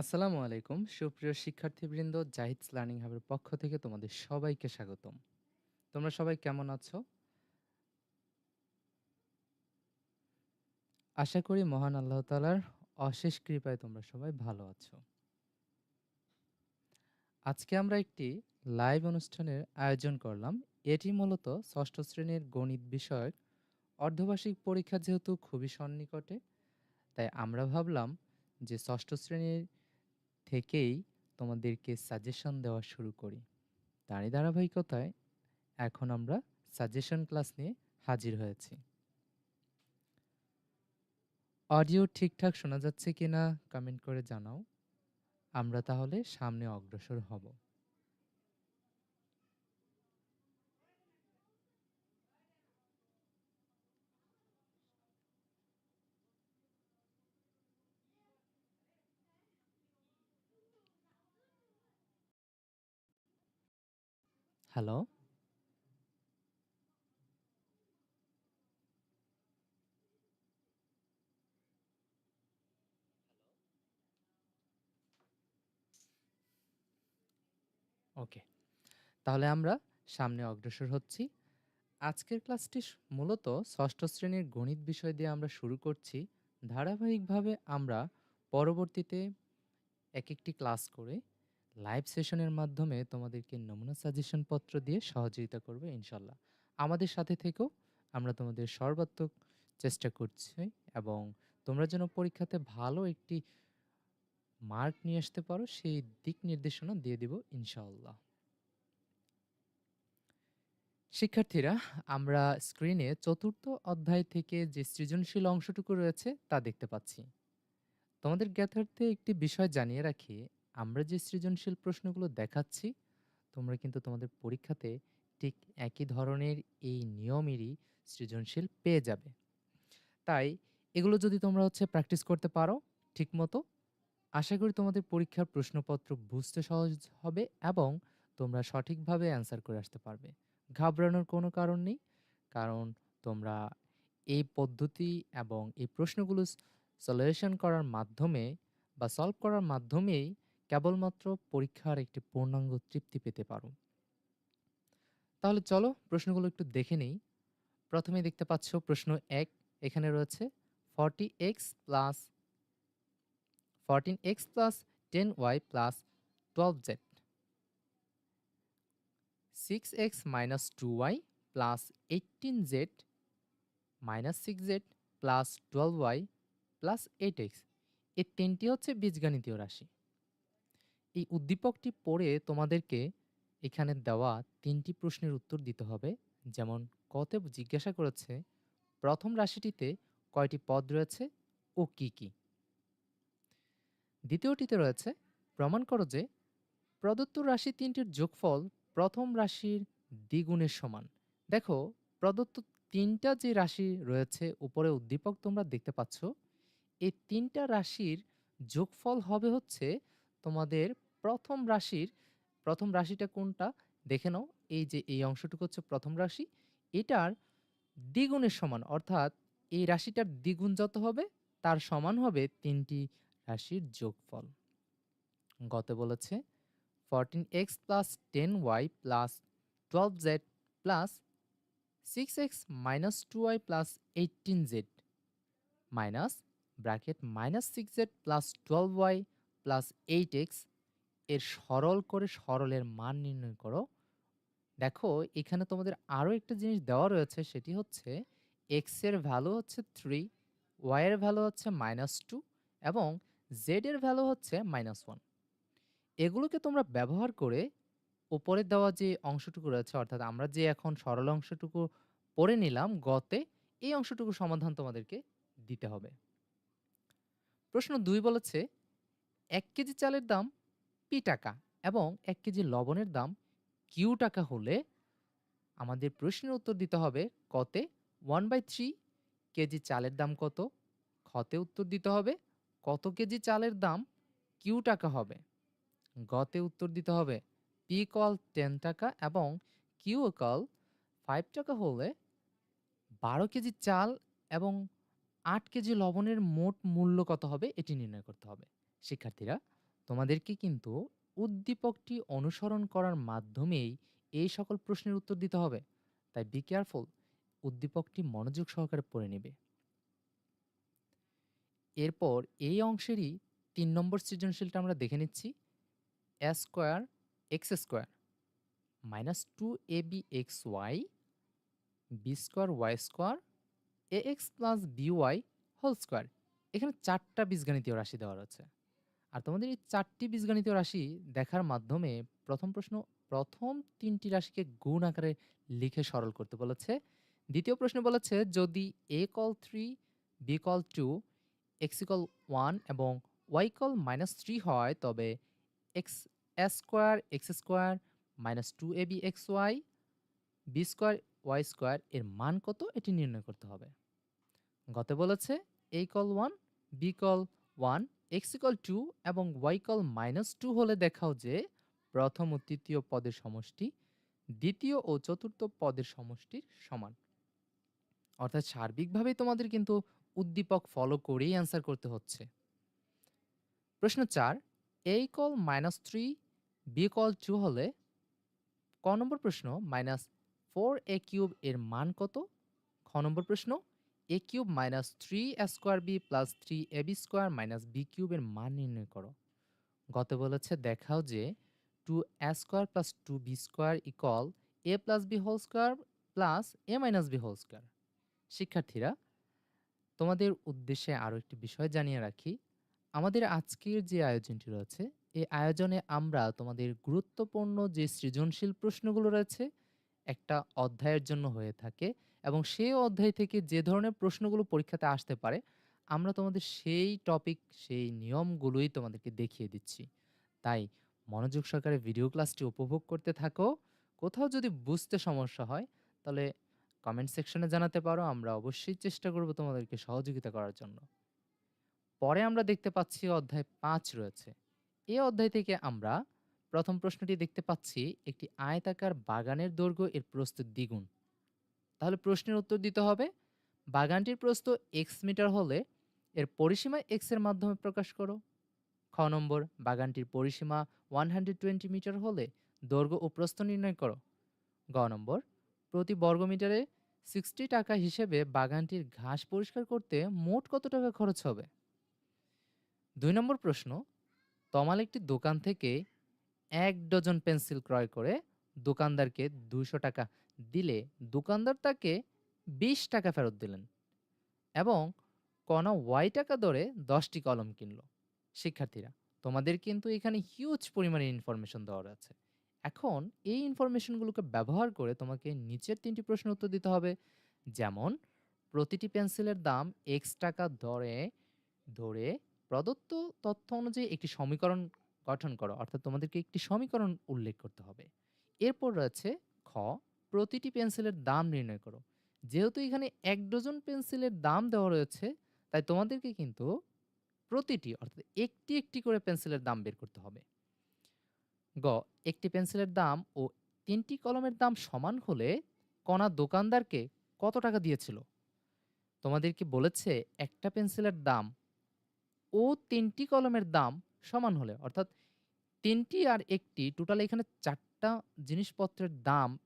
আসসালামু আলাইকুম। সুপ্রিয় শিক্ষার্থীবৃন্দ, জাহিদস লার্নিং হাবের পক্ষ থেকে তোমাদের সবাইকে স্বাগতম। তোমরা সবাই কেমন আছো? আশা করি মহান আল্লাহ তালার অশেষ কৃপায় তোমরা সবাই ভালো আছো। আজকে আমরা একটি লাইভ অনুষ্ঠানের আয়োজন করলাম। এটি মূলত ষষ্ঠ শ্রেণির গণিত বিষয়ক অর্ধবার্ষিক পরীক্ষা যেহেতু খুবই সন্নিকটে, তাই আমরা ভাবলাম যে ষষ্ঠ শ্রেণির থেকেই তোমাদেরকে সাজেশন দেওয়া শুরু করি। তারই ধারাবাহিকতায় এখন আমরা সাজেশন ক্লাস নিয়ে হাজির হয়েছি। অডিও ঠিকঠাক শোনা যাচ্ছে কিনা কমেন্ট করে জানাও। আমরা তাহলে সামনে অগ্রসর হব। হ্যালো? ওকে, তাহলে আমরা সামনে অগ্রসর হচ্ছি। আজকের ক্লাসটি মূলত ষষ্ঠ শ্রেণির গণিত বিষয় দিয়ে আমরা শুরু করছি। ধারাবাহিকভাবে আমরা পরবর্তীতে এক একটি ক্লাস করে লাইভ সেশনের মাধ্যমে তোমাদেরকে নমুনা সাজেশন পত্র দিয়ে সহযোগিতা করবে, ইনশাল্লাহ। আমাদের সাথে থেকেও আমরা তোমাদের সর্বাত্মক চেষ্টা করছি এবং তোমরা যেন পরীক্ষাতে ভালো একটি মার্ক নিয়ে আসতে পারো, সেই দিক নির্দেশনা দিয়ে দিব ইনশাআল্লাহ শিক্ষার্থীরা, আমরা স্ক্রিনে চতুর্থ অধ্যায় থেকে যে সৃজনশীল অংশটুকু রয়েছে তা দেখতে পাচ্ছি। তোমাদের জ্ঞাতার্থে একটি বিষয় জানিয়ে রাখি আমরা যে সৃজনশীল প্রশ্নগুলো দেখাচ্ছি, তোমরা কিন্তু তোমাদের পরীক্ষাতে ঠিক একই ধরনের এই নিয়মেরই সৃজনশীল পেয়ে যাবে। তাই এগুলো যদি তোমরা হচ্ছে প্র্যাকটিস করতে পারো ঠিকমতো, আশা করি তোমাদের পরীক্ষার প্রশ্নপত্র বুঝতে সহজ হবে এবং তোমরা সঠিকভাবে অ্যান্সার করে আসতে পারবে। ঘাবড়ানোর কোনো কারণ নেই, কারণ তোমরা এই পদ্ধতি এবং এই প্রশ্নগুলো সলিউশন করার মাধ্যমে বা সলভ করার মাধ্যমেই কেবলমাত্র পরীক্ষার একটি পূর্ণাঙ্গ তৃপ্তি পেতে পারো। তাহলে চলো প্রশ্নগুলো একটু দেখে নেই। প্রথমে দেখতে পাচ্ছ প্রশ্ন এক, এখানে রয়েছে forty X plus fourteen X plus ten Y plus twelve Z six X minus two Y plus eighteen Z minus six Z plus twelve Y plus eight X এই তিনটি হচ্ছে বীজগণিতীয় রাশি। এই উদ্দীপকটি পড়ে তোমাদেরকে এখানে দেওয়া তিনটি প্রশ্নের উত্তর দিতে হবে। যেমন, কতে জিজ্ঞাসা করেছে, প্রথম রাশিটিতে কয়টি পদ রয়েছে ও কি কি? দ্বিতীয়টিতে রয়েছে, প্রমাণ করো যে প্রদত্ত রাশি তিনটির যোগফল প্রথম রাশির দ্বিগুণের সমান। দেখো, প্রদত্ত তিনটা যে রাশি রয়েছে, উপরে উদ্দীপক তোমরা দেখতে পাচ্ছ, এই তিনটা রাশির যোগফল হবে হচ্ছে তোমাদের প্রথম রাশির, প্রথম রাশিটা কোনটা? দেখে নাও, এই যে এই অংশটুকু হচ্ছে প্রথম রাশি। এটার দ্বিগুণের সমান, অর্থাৎ এই রাশিটার দ্বিগুণ যত হবে, তার সমান হবে তিনটি রাশির যোগফল। গত বলেছে fourteen X plus ten Y plus twelve Z plus six X minus two Y plus eighteen Z minus bracket minus six Z plus twelve Y plus eight এক্সের সরল করে সরলের মান নির্ণয় করো। দেখো, এখানে তোমাদের আরও একটা জিনিস দেওয়া রয়েছে, সেটি হচ্ছে এক্সের ভ্যালু হচ্ছে থ্রি ওয়াইয়ের ভ্যালু হচ্ছে মাইনাস টু এবং জেড এর ভ্যালু হচ্ছে মাইনাস ওয়ান এগুলোকে তোমরা ব্যবহার করে ওপরে দেওয়া যে অংশটুকু রয়েছে, অর্থাৎ আমরা যে এখন সরল অংশটুকু পড়ে নিলাম গতে, এই অংশটুকু সমাধান তোমাদেরকে দিতে হবে। প্রশ্ন দুই বলেছে এক কেজি চালের দাম পি টাকা এবং এক কেজি লবণের দাম কিউ টাকা হলে আমাদের প্রশ্নের উত্তর দিতে হবে কতে ওয়ান বাই থ্রি কেজি চালের দাম কত? খতে উত্তর দিতে হবে কত কেজি চালের দাম কিউ টাকা হবে? গতে উত্তর দিতে হবে পি কল টেন টাকা এবং কিউ কল ফাইভ টাকা হলে বারো কেজি চাল এবং আট কেজি লবণের মোট মূল্য কত হবে? এটি নির্ণয় করতে হবে। শিক্ষার্থীরা, তোমাদেরকে কিন্তু উদ্দীপকটি অনুসরণ করার মাধ্যমেই এই সকল প্রশ্নের উত্তর দিতে হবে। তাই বি কেয়ারফুল উদ্দীপকটি মনোযোগ সহকারে পড়ে নেবে। এরপর এই অংশেরই তিন নম্বর সৃজনশীলটা আমরা দেখে নিচ্ছি। A square X square minus two A B X Y B square Y square A X plus B Y whole square এখানে চারটা বীজগাণিতীয় রাশি দেওয়া রয়েছে। আর তোমাদের এই চারটি বীজগণিত রাশি দেখার মাধ্যমে প্রথম প্রশ্ন, প্রথম তিনটি রাশিকে গুণ আকারে লিখে সরল করতে বলেছে। দ্বিতীয় প্রশ্ন বলেছে, যদি A equal three B equal two X equal one এবং ওয়াই কল মাইনাস থ্রি হয়, তবে X S square X square minus two A B X Y B square Y square এর মান কত এটি নির্ণয় করতে হবে। গত বলেছে এই equal one B equal one X equal two এবং ওয়াই কল মাইনাস টু হলে দেখাও যে প্রথম ও তৃতীয় পদের সমষ্টি, দ্বিতীয় ও চতুর্থ পদের সমষ্টির সমান। অর্থাৎ সার্বিকভাবেই তোমাদের কিন্তু উদ্দীপক ফলো করেই অ্যান্সার করতে হচ্ছে। প্রশ্ন চার A equal minus three B equal two হলে ক নম্বর প্রশ্ন মাইনাস ফোর এ কিউব এর মান কত? খ নম্বর প্রশ্ন A cube minus three square B plus three A B square minus B কিউবের মান নির্ণয় করো। গত বলেছে দেখাও যে two A square plus two B square equal A plus B whole square plus A minus B whole square শিক্ষার্থীরা, তোমাদের উদ্দেশ্যে আরও একটি বিষয় জানিয়ে রাখি। আমাদের আজকের যে আয়োজনটি রয়েছে, এই আয়োজনে আমরা তোমাদের গুরুত্বপূর্ণ যে সৃজনশীল প্রশ্নগুলো রয়েছে, একটা অধ্যায়ের জন্য হয়ে থাকে এবং সেই অধ্যায় থেকে যে ধরনের প্রশ্নগুলো পরীক্ষাতে আসতে পারে, আমরা তোমাদের সেই টপিক সেই নিয়মগুলোই তোমাদেরকে দেখিয়ে দিচ্ছি। তাই মনোযোগ সহকারে ভিডিও ক্লাসটি উপভোগ করতে থাকো। কোথাও যদি বুঝতে সমস্যা হয়, তাহলে কমেন্ট সেকশনে জানাতে পারো। আমরা অবশ্যই চেষ্টা করব তোমাদেরকে সহযোগিতা করার জন্য। পরে আমরা দেখতে পাচ্ছি অধ্যায় পাঁচ রয়েছে। এই অধ্যায় থেকে আমরা প্রথম প্রশ্নটি দেখতে পাচ্ছি, একটি আয়তাকার বাগানের দৈর্ঘ্য এর প্রস্তুত দ্বিগুণ। তাহলে প্রশ্নের উত্তর দিতে হবে। বাগানটির প্রস্থ এক্স মিটার হলে এর পরিসীমা এক্সের মাধ্যমে প্রকাশ করো। খ নম্বর, বাগানটির পরিসীমা ওয়ান হান্ড্রেড টোয়েন্টি মিটার হলে দৈর্ঘ্য ও প্রস্থ নির্ণয় করো। গ নম্বর, প্রতি বর্গমিটারে সিক্সটি টাকা হিসেবে বাগানটির ঘাস পরিষ্কার করতে মোট কত টাকা খরচ হবে? দুই নম্বর প্রশ্ন, তমাল একটি দোকান থেকে এক ডজন পেন্সিল ক্রয় করে দোকানদারকে দুশো টাকা দিলে দোকানদার তাকে বিশ টাকা ফেরত দিলেন এবং কণা ওয়াই টাকা দরে দশটি কলম কিনলো। শিক্ষার্থীরা, তোমাদের কিন্তু এখানে হিউজ পরিমাণে ইনফরমেশন দেওয়া আছে। এখন এই ইনফরমেশনগুলোকে ব্যবহার করে তোমাকে নিচের তিনটি প্রশ্ন উত্তর দিতে হবে। যেমন, প্রতিটি পেন্সিলের দাম এক্স টাকা দরে, ধরে প্রদত্ত তথ্য অনুযায়ী একটি সমীকরণ গঠন করো। অর্থাৎ তোমাদেরকে একটি সমীকরণ উল্লেখ করতে হবে। এরপর রয়েছে খ, প্রতিটি পেন্সিলের দাম নির্ণয় করো। যেহেতু এখানে এক ডজন পেন্সিলের দাম দেওয়া রয়েছে, তাই তোমাদেরকে কিন্তু প্রতিটি, অর্থাৎ একটি একটি করে পেন্সিলের দাম বের করতে হবে। গ, একটি পেন্সিলের দাম ও তিনটি কলমের দাম সমান হলে কণা দোকানদারকে কত টাকা দিয়েছিল? তোমাদেরকে বলেছে একটা পেন্সিলের দাম ও তিনটি কলমের দাম সমান হলে, অর্থাৎ তিনটি আর একটি টোটাল এখানে চারটা জিনিসপত্রের দাম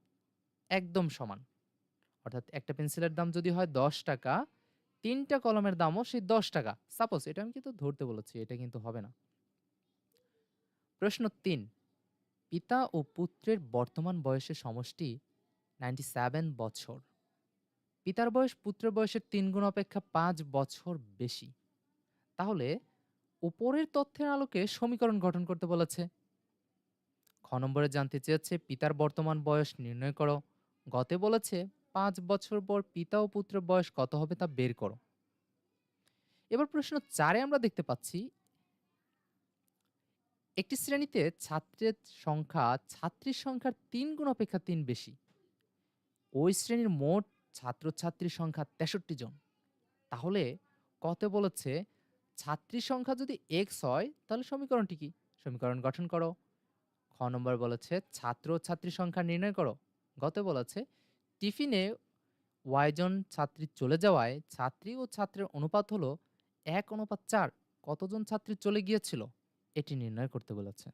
একদম সমান। অর্থাৎ একটা পেন্সিলের দাম যদি হয় দশ টাকা, তিনটা কলমের দামও সেই দশ টাকা। সাপোজ এটা আমি কিন্তু ধরতে বলেছি, এটা কিন্তু হবে না। প্রশ্ন তিন, পিতা ও পুত্রের বর্তমান বয়সের সমষ্টি নাইনটি সেভেন বছর। পিতার বয়স পুত্রের বয়সের তিন গুণ অপেক্ষা পাঁচ বছর বেশি। তাহলে উপরের তথ্যের আলোকে সমীকরণ গঠন করতে বলেছে। খ নম্বরে জানতে চেয়েছে, পিতার বর্তমান বয়স নির্ণয় করো। গতে বলেছে, পাঁচ বছর পর পিতা ও পুত্রের বয়স কত হবে তা বের করো। এবার প্রশ্ন চারে আমরা দেখতে পাচ্ছি, একটি শ্রেণীতে ছাত্রের সংখ্যা, ছাত্রীর সংখ্যার তিন গুণ অপেক্ষা তিন বেশি। ওই শ্রেণির মোট ছাত্রছাত্রীর সংখ্যা তেষট্টি জন। তাহলে কত বলেছে, ছাত্রীর সংখ্যা যদি এক্স হয়, তাহলে সমীকরণটি কি? সমীকরণ গঠন করো। খ নম্বর বলেছে, ছাত্র ছাত্রী সংখ্যা নির্ণয় করো। গত বলেছে, টিফিনে ওয়াইজন ছাত্রী চলে যাওয়ায় ছাত্রী ও ছাত্রের অনুপাত হলো এক অনুপাত চার। কতজন ছাত্রী চলে গিয়েছিল? এটি নির্ণয় করতে বলেছে।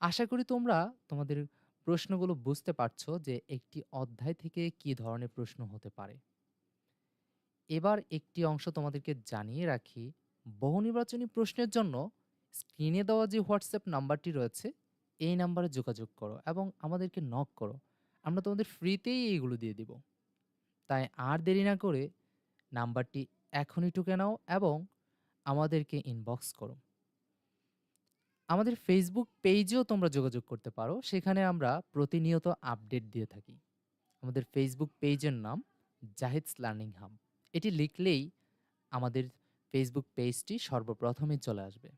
আশা করি তোমরা তোমাদের প্রশ্নগুলো বুঝতে পারছ যে একটি অধ্যায় থেকে কি ধরনের প্রশ্ন হতে পারে। এবার একটি অংশ তোমাদেরকে জানিয়ে রাখি, বহু নির্বাচনী প্রশ্নের জন্য স্ক্রিনে দেওয়া যে হোয়াটসঅ্যাপ নাম্বারটি রয়েছে এই নাম্বারে যোগাযোগ করো এবং আমাদেরকে নক করো। আমরা তোমাদের ফ্রিতেই এইগুলো দিয়ে দিব। তাই আর দেরি না করে নাম্বারটি এখনই টুকে নাও এবং আমাদেরকে ইনবক্স করো। আমাদের ফেসবুক পেজেও তোমরা যোগাযোগ করতে পারো। সেখানে আমরা প্রতিনিয়ত আপডেট দিয়ে থাকি। আমাদের ফেসবুক পেজের নাম জাহিদস লার্নিং হাব এটি লিখলেই আমাদের ফেসবুক পেজটি সর্বপ্রথমে চলে আসবে।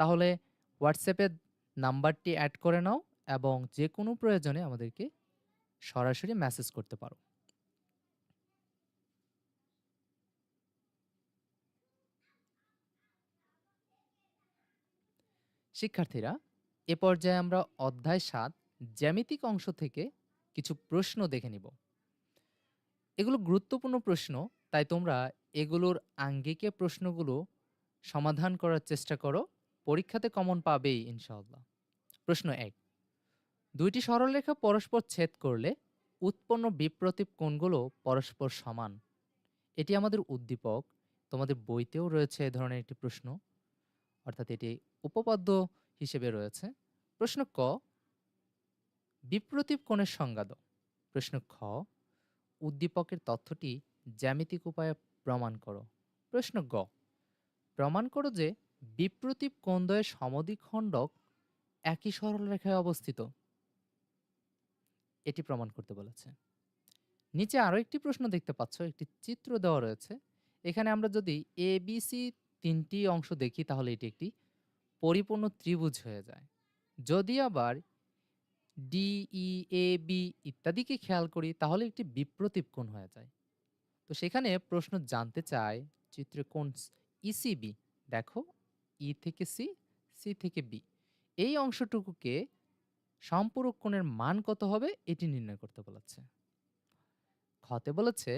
তাহলে হোয়াটসঅ্যাপের নাম্বারটি অ্যাড করে নাও এবং যে কোনো প্রয়োজনে আমাদেরকে সরাসরি মেসেজ করতে পারো। শিক্ষার্থীরা, এ পর্যায়ে আমরা অধ্যায় সাত, জ্যামিতিক অংশ থেকে কিছু প্রশ্ন দেখে নিব। এগুলো গুরুত্বপূর্ণ প্রশ্ন, তাই তোমরা এগুলোর আঙ্গিকে প্রশ্নগুলো সমাধান করার চেষ্টা করো। পরীক্ষাতে কমন পাবেই ইনশাআল্লাহ। প্রশ্ন এক, দুইটি সরলরেখা পরস্পর ছেদ করলে উৎপন্ন বিপ্রতীপ কোণগুলো পরস্পর সমান? এটি আমাদের উদ্দীপক, তোমাদের বইতেও রয়েছে এ ধরনের একটি প্রশ্ন, অর্থাৎ এটি উপপাদ্য হিসেবে রয়েছে। প্রশ্ন ক বিপ্রতীপ কোণের সংজ্ঞা দাও। প্রশ্ন খ, উদ্দীপকের তথ্যটি জ্যামিতিক উপায়ে প্রমাণ করো। প্রশ্ন গ, প্রমাণ করো যে বিপ্রতীপ কোণদ্বয়ের সমদ্বিখণ্ডক একই সরলরেখায় অবস্থিত। এটি প্রমাণ করতে বলেছে। নিচে আরও একটি প্রশ্ন দেখতে পাচ্ছ, একটি চিত্র দেওয়া রয়েছে। এখানে আমরা যদি এ বি সি তিনটি অংশ দেখি, তাহলে এটি একটি পরিপূর্ণ ত্রিভুজ হয়ে যায়। যদি আবার ডি ই এ বি ইত্যাদিকে খেয়াল করি, তাহলে একটি বিপ্রতীপ কোণ হয়ে যায়। তো সেখানে প্রশ্ন জানতে চায়, চিত্রে কোন ইসিবি দেখো। ই থেকে সি সি থেকে বি। এই অংশটুকুকে সম্পূরক কোণের মান কত হবে? এটি নির্ণয় করতে বলেছে। খতে বলেছে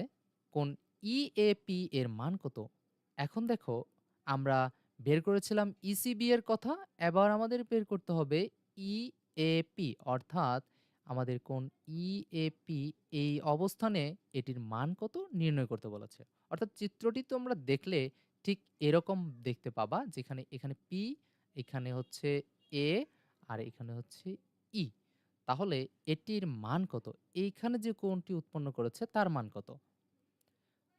কোন ইএপি এর মান কত? এখন দেখো, আমরা বের করেছিলাম ইসিবি এর কথা, এবার আমাদের বের করতে হবে ই এ পি। অর্থাৎ আমাদের কোন ইএপি এই অবস্থানে এটির মান কত? নির্ণয় করতে বলেছে। অর্থাৎ চিত্রটি তোমরা দেখলে ঠিক এরকম দেখতে পাবা যেখানে, এখানে পি এখানে হচ্ছে এ আর এখানে হচ্ছে ই তাহলে এটির মান কত? এইখানে যে কোণটি উৎপন্ন করেছে তার মান কত?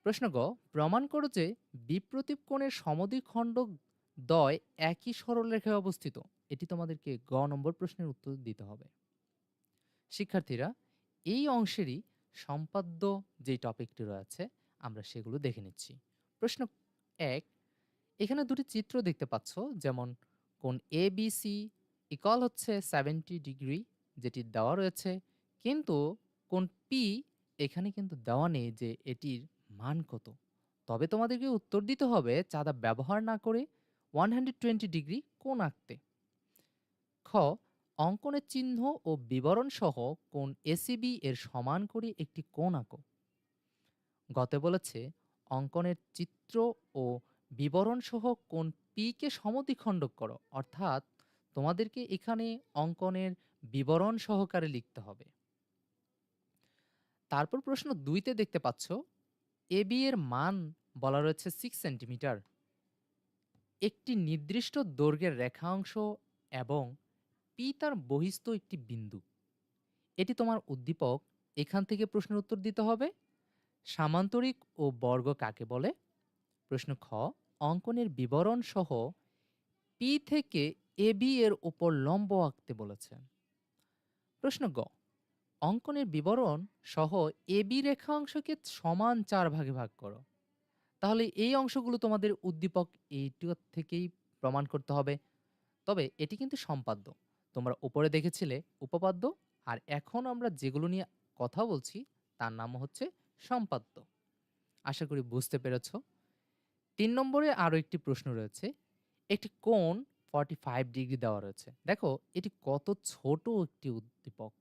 প্রশ্ন গ, প্রমাণ করো যে বিপ্রতীপ কোণের সমদ্বিখণ্ড দয় একই সরলরেখায় অবস্থিত। এটি তোমাদেরকে গ নম্বর প্রশ্নের উত্তর দিতে হবে। শিক্ষার্থীরা, এই অংশেরই সম্পাদ্য যে টপিকটি রয়েছে, আমরা সেগুলো দেখে নিচ্ছি। প্রশ্ন এক, এখানে দুটি চিত্র দেখতে পাচ্ছ। যেমন কোন এ বি সি ইকল হচ্ছে সেভেন্টি ডিগ্রি যেটি দেওয়া রয়েছে। কিন্তু কোন পি এখানে কিন্তু দেওয়া নেই যে এটির মান কত। তবে তোমাদেরকে উত্তর দিতে হবে চাঁদা ব্যবহার না করে ওয়ান হান্ড্রেড টোয়েন্টি ডিগ্রি কোন আঁকতে। খ, অঙ্কনের চিহ্ন ও বিবরণ সহ কোন এসিবি এর সমান করে একটি কোণ আঁকো। গতে বলেছে অঙ্কনের চিত্র ও বিবরণ সহ কোন পিকে সমদ্বিখণ্ডক করো? অর্থাৎ তোমাদেরকে এখানে অঙ্কনের বিবরণ সহকারে লিখতে হবে। তারপর প্রশ্ন দুইতে দেখতে পাচ্ছ এবি এর মান বলা রয়েছে সিক্স সেন্টিমিটার একটি নির্দিষ্ট দৈর্ঘ্যের রেখা অংশ এবং পি তার বহিস্থ একটি বিন্দু। এটি তোমার উদ্দীপক। এখান থেকে প্রশ্নের উত্তর দিতে হবে। সামান্তরিক ও বর্গ কাকে বলে? প্রশ্ন খ, অঙ্কনের বিবরণ সহ পি থেকে এবি এর উপর লম্ব আঁকতে বলেছে। প্রশ্ন গ, অঙ্কনের বিবরণ সহ এবি রেখা অংশকে সমান চার ভাগে ভাগ করো। তাহলে এই অংশগুলো তোমাদের উদ্দীপক এইটি থেকেই প্রমাণ করতে হবে। তবে এটি কিন্তু সম্পাদ্য। তোমরা উপরে দেখেছিলে, উপপাদ্য, আর এখন আমরা যেগুলো নিয়ে কথা বলছি, তার নাম হচ্ছে সম্পাদ্য। আশা করি বুঝতে পেরেছ। তিন নম্বরে আরও একটি প্রশ্ন রয়েছে। একটি কোণ ফর্টি ফাইভ ডিগ্রি দেওয়া রয়েছে। দেখো, এটি কত ছোট একটি উদ্দীপক।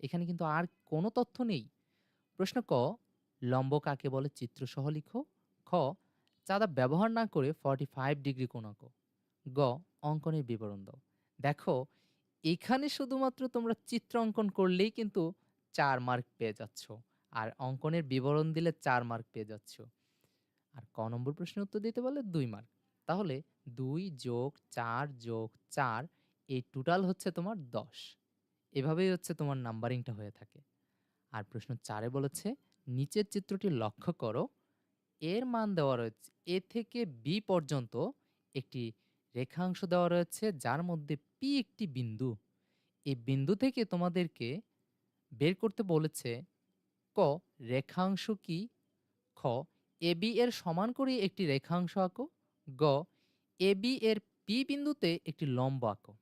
এখানে কিন্তু আর কোনো তথ্য নেই। প্রশ্ন ক, লম্ব কাকে বলে? চিত্রসহ লিখো। খ, চাঁদা ব্যবহার না করে ফর্টি ফাইভ ডিগ্রি আঁকো। গ, অঙ্কনের বিবরণ দাও। দেখো, এখানে শুধুমাত্র তোমরা চিত্র অঙ্কন করলেই কিন্তু চার মার্ক পেয়ে যাচ্ছ। আর অঙ্কনের বিবরণ দিলে চার মার্ক পেয়ে যাচ্ছ। আর ক নম্বর প্রশ্নের উত্তর দিতে পারলে দুই মার্ক তাহলে দুই যোগ চার যোগ চার, এই টোটাল হচ্ছে তোমার দশ। এভাবেই হচ্ছে তোমার নাম্বারিংটা হয়ে থাকে। আর প্রশ্ন চারে বলেছে, নিচের চিত্রটি লক্ষ্য করো, এর মান দেওয়া রয়েছে, এ থেকে বি পর্যন্ত একটি রেখাংশ দেওয়া রয়েছে, যার মধ্যে পি একটি বিন্দু। এই বিন্দু থেকে তোমাদেরকে বের করতে বলেছে ক রেখাংশ কি? খ এবি এর সমান করে একটি রেখাংশ আঁকো। গ এবি এর পি বিন্দুতে একটি লম্ব আঁকো।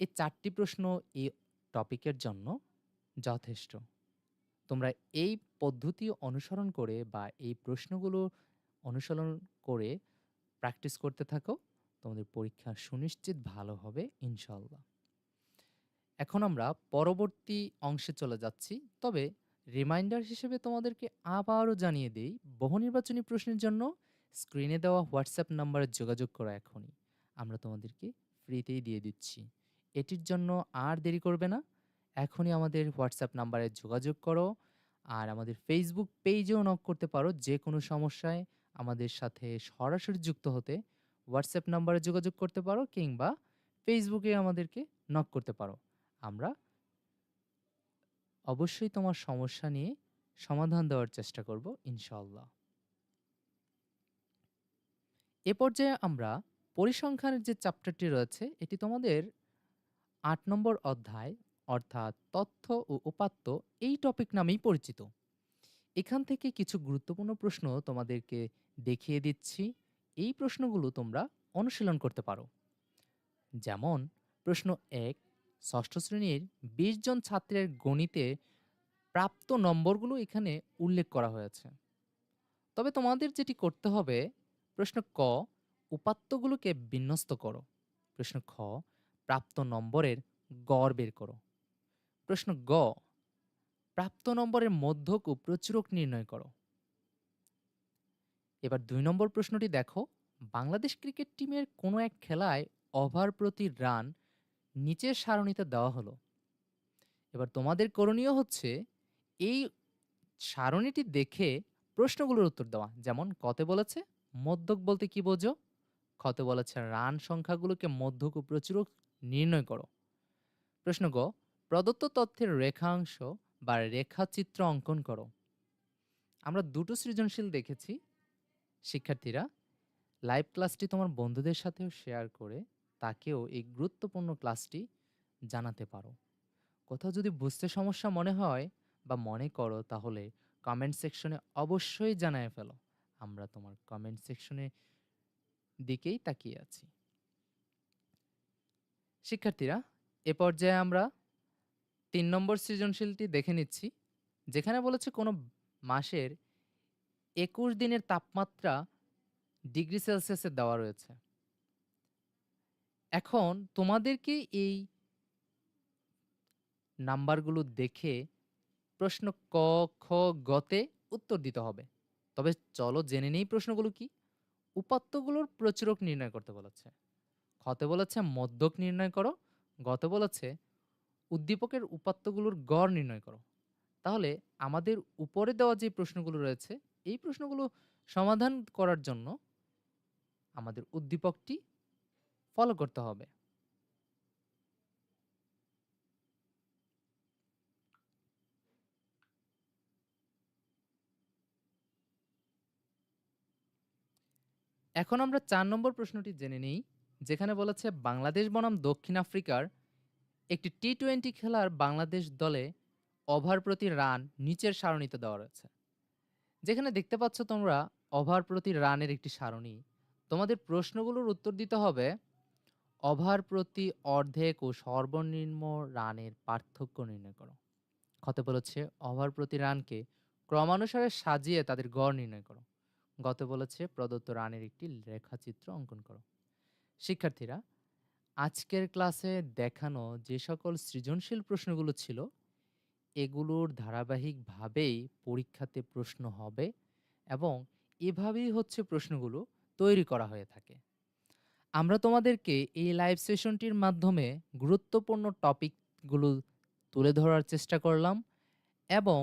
এই চারটি প্রশ্ন এই টপিকের জন্য যথেষ্ট। তোমরা এই পদ্ধতি অনুসরণ করে বা এই প্রশ্নগুলো অনুসরণ করে প্র্যাকটিস করতে থাকো। তোমাদের পরীক্ষা সুনিশ্চিত ভালো হবে ইনশাল্লাহ এখন আমরা পরবর্তী অংশে চলে যাচ্ছি। তবে রিমাইন্ডার হিসেবে তোমাদেরকে আবারও জানিয়ে দিই, বহু নির্বাচনী প্রশ্নের জন্য স্ক্রিনে দেওয়া হোয়াটসঅ্যাপ নাম্বারে যোগাযোগ করো এখনই। আমরা তোমাদেরকে ফ্রিতেই দিয়ে দিচ্ছি। এটির জন্য আর দেরি করবে না, এখনই আমাদের হোয়াটসঅ্যাপ নাম্বারে যোগাযোগ করো আর আমাদের ফেসবুক পেজেও নক করতে পারো যে কোনো সমস্যায় আমাদের সাথে সরাসরি যুক্ত হতে। হোয়াটসঅ্যাপ নাম্বারে যোগাযোগ করতে পারো কিংবা ফেসবুকে আমাদেরকে নক করতে পারো। আমরা অবশ্যই তোমার সমস্যা নিয়ে সমাধান দেওয়ার চেষ্টা করব ইনশাল্লাহ এ পর্যায়ে আমরা পরিসংখ্যানের যে চ্যাপ্টারটি রয়েছে, এটি তোমাদের আট নম্বর অধ্যায়, অর্থাৎ তথ্য ও উপাত্ত এই টপিক নামেই পরিচিত। এখান থেকে কিছু গুরুত্বপূর্ণ প্রশ্ন তোমাদেরকে দেখিয়ে দিচ্ছি। এই প্রশ্নগুলো তোমরা অনুশীলন করতে পারো। যেমন, প্রশ্ন এক, ষষ্ঠ শ্রেণির বিশ জন ছাত্রের গণিতে প্রাপ্ত নম্বরগুলো এখানে উল্লেখ করা হয়েছে। তবে তোমাদের যেটি করতে হবে, প্রশ্ন ক, উপাত্তগুলোকে বিন্যস্ত করো। প্রশ্ন খ, প্রাপ্ত নম্বরের গড় বের করো। প্রশ্ন গ, প্রাপ্ত নম্বরের মধ্যক ও প্রচুরক নির্ণয় করো। এবার দুই নম্বর প্রশ্নটি দেখো, বাংলাদেশ ক্রিকেট টিমের কোনো এক খেলায় ওভার প্রতি রান নিচের সারণীতে দেওয়া হলো। এবার তোমাদের করণীয় হচ্ছে এই সারণীটি দেখে প্রশ্নগুলোর উত্তর দেওয়া। যেমন, কতে বলেছে? মধ্যক বলতে কি বোঝো? ক্ষতে বলেছে, রান সংখ্যাগুলোকে মধ্যক ও প্রচুরক নির্ণয় করো। প্রশ্ন গ, প্রদত্ত তথ্যের রেখাংশ বা রেখাচিত্র অঙ্কন করো। আমরা দুটো সৃজনশীল দেখেছি। শিক্ষার্থীরা, লাইভ ক্লাসটি তোমার বন্ধুদের সাথেও শেয়ার করে তাকেও এই গুরুত্বপূর্ণ ক্লাসটি জানাতে পারো। কোথাও যদি বুঝতে সমস্যা মনে হয় বা মনে করো তাহলে কমেন্ট সেকশনে অবশ্যই জানায় ফেলো। আমরা তোমার কমেন্ট সেকশনে দিকেই তাকিয়ে আছি। শিক্ষার্থীরা, এ পর্যায়ে আমরা তিন নম্বর সৃজনশীলটি দেখে নিচ্ছি, যেখানে বলেছে কোনো মাসের একুশ দিনের তাপমাত্রা ডিগ্রি সেলসিয়াসে দেওয়া রয়েছে। এখন তোমাদেরকে এই নাম্বারগুলো দেখে প্রশ্ন ক, খ, গতে উত্তর দিতে হবে। তবে চলো জেনে নেই প্রশ্নগুলো কি? উপাত্তগুলোর প্রচুরক নির্ণয় করতে বলেছে। খতে বলেছে মধ্যক নির্ণয় করো, গতে বলেছে উদ্দীপকের উপাত্তগুলোর গড় নির্ণয় করো। তাহলে আমাদের উপরে দেওয়া যে প্রশ্নগুলো রয়েছে, এই প্রশ্নগুলো সমাধান করার জন্য আমাদের উদ্দীপকটি ফলো করতে হবে। এখন আমরা চার নম্বর প্রশ্নটি জেনে নিই, যেখানে বলেছে বাংলাদেশ বনাম দক্ষিণ আফ্রিকার একটি টি টোয়েন্টি খেলার বাংলাদেশ দলে ওভার প্রতি রান নিচের সারণীতে দেওয়া রয়েছে। যেখানে দেখতে পাচ্ছ তোমরা ওভার প্রতি রানের একটি সারণী। তোমাদের প্রশ্নগুলোর উত্তর দিতে হবে, ওভার প্রতি অর্ধেক ও সর্বনিম্ন রানের পার্থক্য নির্ণয় করো। ক্ষতে বলেছে, ওভার প্রতি রানকে ক্রমানুসারে সাজিয়ে তাদের গড় নির্ণয় করো। গত বলেছে, প্রদত্ত রানের একটি রেখাচিত্র অঙ্কন করো। শিক্ষার্থীরা, আজকের ক্লাসে দেখানো যে সকল সৃজনশীল প্রশ্নগুলো ছিল, এগুলোর ধারাবাহিকভাবেই পরীক্ষাতে প্রশ্ন হবে এবং এভাবেই হচ্ছে প্রশ্নগুলো তৈরি করা হয়ে থাকে। আমরা তোমাদেরকে এই লাইভ সেশনটির মাধ্যমে গুরুত্বপূর্ণ টপিকগুলো তুলে ধরার চেষ্টা করলাম এবং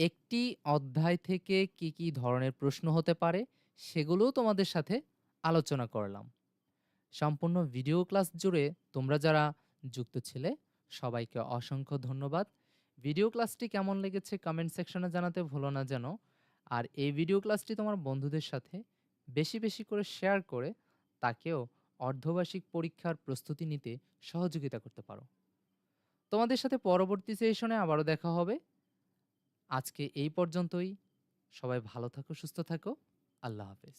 একটি অধ্যায় থেকে কি কি ধরনের প্রশ্ন হতে পারে সেগুলোও তোমাদের সাথে আলোচনা করলাম। সম্পূর্ণ ভিডিও ক্লাস জুড়ে তোমরা যারা যুক্ত ছিলে, সবাইকে অসংখ্য ধন্যবাদ। ভিডিও ক্লাসটি কেমন লেগেছে কমেন্ট সেকশনে জানাতে ভুলো না যেন। আর এই ভিডিও ক্লাসটি তোমার বন্ধুদের সাথে বেশি বেশি করে শেয়ার করে তাকেও অর্ধবার্ষিক পরীক্ষার প্রস্তুতি নিতে সহযোগিতা করতে পারো। তোমাদের সাথে পরবর্তী সেশনে আবারও দেখা হবে। আজকে এই পর্যন্তই। সবাই ভালো থাকো সুস্থ থাকো। আল্লাহ হাফেজ।